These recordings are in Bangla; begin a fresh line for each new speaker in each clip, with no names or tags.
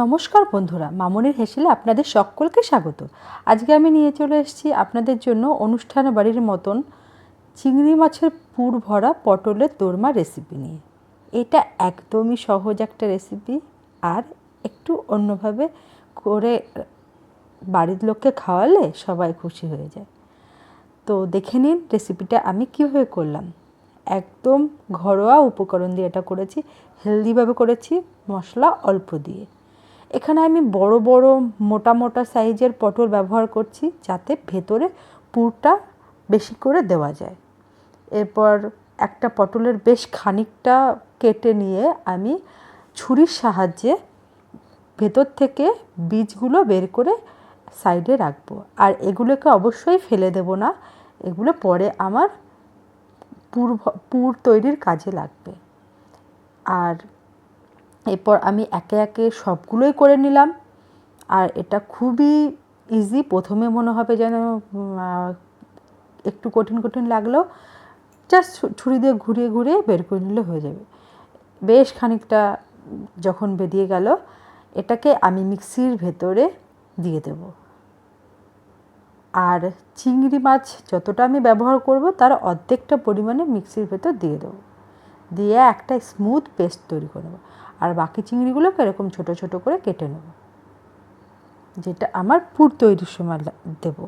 নমস্কার বন্ধুরা, মামনির হেসেলে আপনাদের সকলকে স্বাগত। আজকে আমি নিয়ে চলে এসেছি আপনাদের জন্য অনুষ্ঠান বাড়ির মতন চিংড়ি মাছের পুর ভরা পটলের দোরমা রেসিপি নিয়ে। এটা একদমই সহজ একটা রেসিপি আর একটু অন্যভাবে করে বাড়ির লোককে খাওয়ালে সবাই খুশি হয়ে যায়। তো দেখে নিন রেসিপিটা আমি কীভাবে করলাম। একদম ঘরোয়া উপকরণ দিয়ে এটা করেছি হেলদিভাবে করেছি, মশলা অল্প দিয়ে। এখানে আমি বড় বড়, মোটা মোটা সাইজের পটল ব্যবহার করছি যাতে ভেতরে পুরটা বেশি করে দেওয়া যায়। এরপর একটা পটলের বেশ খানিকটা কেটে নিয়ে আমি ছুরির সাহায্যে ভেতর থেকে বীজগুলো বের করে সাইডে রাখব। আর এগুলোকে অবশ্যই ফেলে দেব না, এগুলো পরে আমার পুর পুর তৈরির কাজে লাগবে। আর এরপর আমি একে একে সবগুলোই করে নিলাম। আর এটা খুবই ইজি প্রথমে মনে হবে যেন একটু কঠিন কঠিন লাগলেও জাস্ট ছুরি দিয়ে ঘুরিয়ে ঘুরিয়ে বের করে নিলে হয়ে যাবে। বেশ খানিকটা যখন বেরিয়ে গেল, এটাকে আমি মিক্সির ভেতরে দিয়ে দেব। আর চিংড়ি মাছ যতটা আমি ব্যবহার করব, তার অর্ধেকটা পরিমাণে মিক্সির ভেতর দিয়ে দেবো। দিয়ে একটা স্মুথ পেস্ট তৈরি করে আর বাকি চিংড়িগুলোকে এরকম ছোট ছোট করে কেটে নেব। যেটা আমার পুর তৈরির সময় দেব।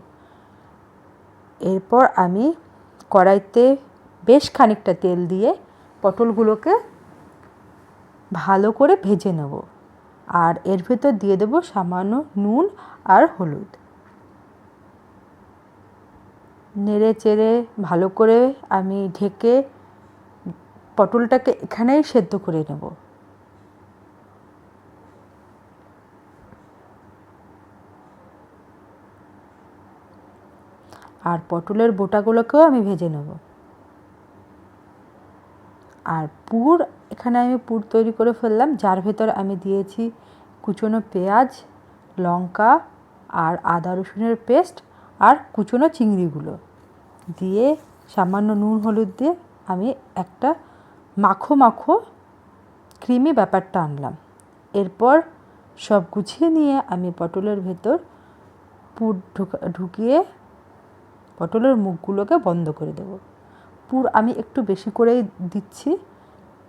এরপর আমি কড়াইতে বেশ খানিকটা তেল দিয়ে পটলগুলোকে ভালো করে ভেজে নেব। আর এর ভেতর দিয়ে দেব সামান্য নুন আর হলুদ। নেড়ে চেড়ে ভালো করে আমি ঢেকে পটলটাকে এখানেই সেদ্ধ করে নেব। আর পটলের বোটাগুলোকেও আমি ভেজে নেব। আর পুর, এখানে আমি পুর তৈরি করে ফেললাম। যার ভেতর আমি দিয়েছি কুচনো পেঁয়াজ, লঙ্কা আর আদা রসুনের পেস্ট আর কুচনো চিংড়িগুলো। দিয়ে সামান্য নুন, হলুদ দিয়ে আমি একটা মাখো মাখো ক্রিমি ব্যাপারটা আনলাম। এরপর সব গুছিয়ে নিয়ে আমি পটলের ভেতর পুর ঢুকা, ঢুকিয়ে পটলের মুখগুলোকে বন্ধ করে দেব। পুর আমি একটু বেশি করেই দিচ্ছি,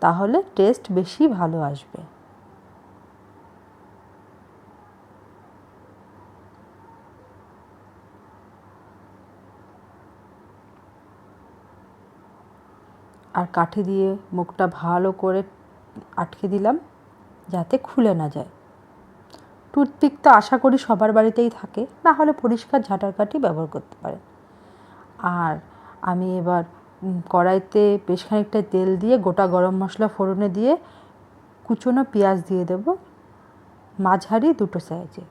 তাহলে টেস্ট বেশি ভালো আসবে। আর কাঠি দিয়ে মুখটা ভালো করে আটকে দিলাম, যাতে খুলে না যায়। টুথপিক তো আশা করি সবার বাড়িতেই থাকে, না হলে পরিষ্কার ঝাঁটার কাঠি ব্যবহার করতে পারেন। আর আমি এবার কড়াইতে বেশ খানিকটা তেল দিয়ে গোটা গরম মশলা ফোড়নে দিয়ে কুচনো পেঁয়াজ দিয়ে দেব, মাঝারি দুটো সাইজে।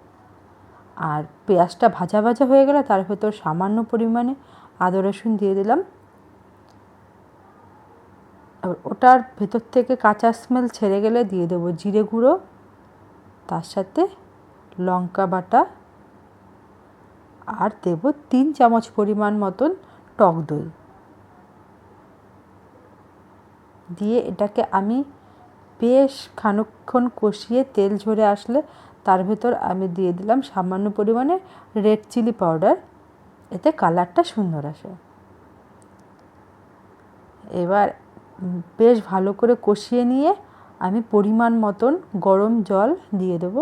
আর পেঁয়াজটা ভাজা ভাজা হয়ে গেলে তার ভেতর সামান্য পরিমাণে আদা রসুন দিয়ে দিলাম। ওটার ভেতর থেকে কাঁচা স্মেল ছেড়ে গেলে দিয়ে দেবো জিরে গুঁড়ো, তার সাথে লঙ্কা বাটা আর দেব তিন চামচ পরিমাণ মতন টক দই। দিয়ে এটাকে আমি বেশ খানিকক্ষণ কষিয়ে তেল ঝরে আসলে তার ভেতর আমি দিয়ে দিলাম সামান্য পরিমাণে রেড চিলি পাউডার। এতে কালারটা সুন্দর আসে। এবার বেশ ভালো করে কষিয়ে নিয়ে আমি পরিমাণ মতন গরম জল দিয়ে দেবো।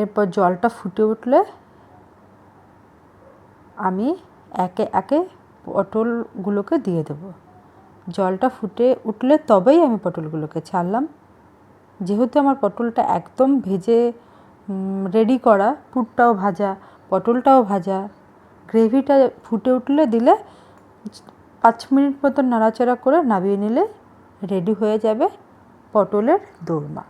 এরপর জলটা ফুটে উঠলে আমি একে একে পটলগুলোকে দিয়ে দেবো। জলটা ফুটে উঠলে তবেই আমি পটলগুলোকে ছাড়লাম। যেহেতু আমার পটলটা একদম ভেজে রেডি করা, পুরটাও ভাজা, পটলটাও ভাজা, গ্রেভিটা ফুটে উঠলে দিলে পাঁচ মিনিট মতন নাড়াচাড়া করে নামিয়ে নিলে রেডি হয়ে যাবে পটলের দোরমা।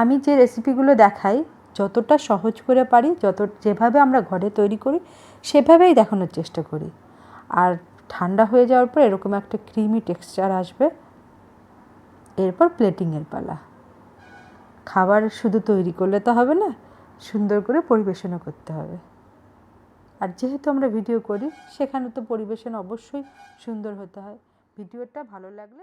আমি যে রেসিপিগুলো দেখাই, যতটা সহজ করে পারি, যত, যেভাবে আমরা ঘরে তৈরি করি, সেভাবেই দেখানোর চেষ্টা করি। আর ঠান্ডা হয়ে যাওয়ার পর এরকম একটা ক্রিমি টেক্সচার আসবে। এরপর প্লেটিংয়ের পালা। খাবার শুধু তৈরি করলে তো হবে না, সুন্দর করে পরিবেশনও করতে হবে। আর যেহেতু আমরা ভিডিও করি, সেখানে তো পরিবেশন অবশ্যই সুন্দর হতে হয়। ভিডিওটা ভালো লাগলে